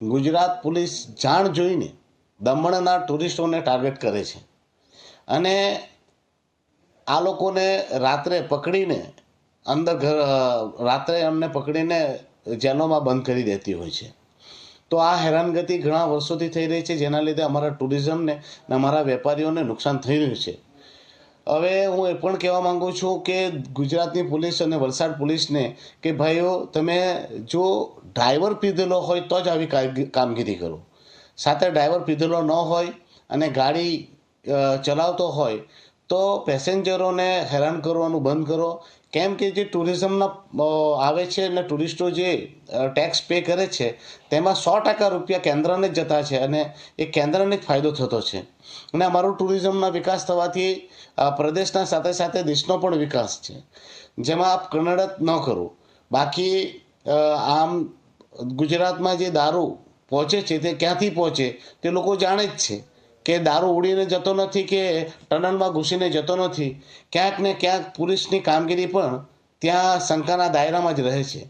Gujarat police જાણ જોઈને દમણના ટુરિસ્ટોને ટાર્ગેટ કરે છે. અને આ લોકોને રાત્રે પકડીને અંદર ઘર રાત્રે એમને પકડીને જેલોમાં બંધ કરી દેતી હોય છે. તો આ હેરાનગતિ ઘણા વર્ષોથી થઈ રહી છે, જેના લીધે અમારા ટુરિઝમને અને અમારા વેપારીઓને નુકસાન થઈ રહ્યું છે. હવે હું એ પણ કહેવા માંગુ છું કે ગુજરાતની પોલીસ અને વલસાડ પોલીસને કે ભાઈઓ, તમે જો ડ્રાઈવર પીધેલો હોય તો જ આવી કામગી- કામગીરી કરો. સાથે ડ્રાઈવર પીધેલો ન હોય અને ગાડી ચલાવતો હોય તો પેસેન્જરોને હેરાન કરવાનું બંધ કરો. કેમ કે જે ટુરિઝમના આવે છે અને ટુરિસ્ટો જે ટેક્સ પે કરે છે, તેમાં સો ટકા રૂપિયા કેન્દ્રને જ જતા છે અને એ કેન્દ્રને જ ફાયદો થતો છે. અને અમારું ટુરિઝમના વિકાસ થવાથી પ્રદેશના સાથે સાથે દેશનો પણ વિકાસ છે. જેમાં આપ કન્નડત ન કરો. બાકી આમ ગુજરાતમાં જે દારૂ પહોંચે છે, તે ક્યાંથી પહોંચે, તે લોકો જાણે જ છે. કે દારૂ ઉડીને જતો નથી કે ટનલમાં ઘૂસીને જતો નથી, ક્યાંક ને ક્યાંક પોલીસની કામગીરી પણ ત્યાં શંકાના દાયરામાં જ રહે છે.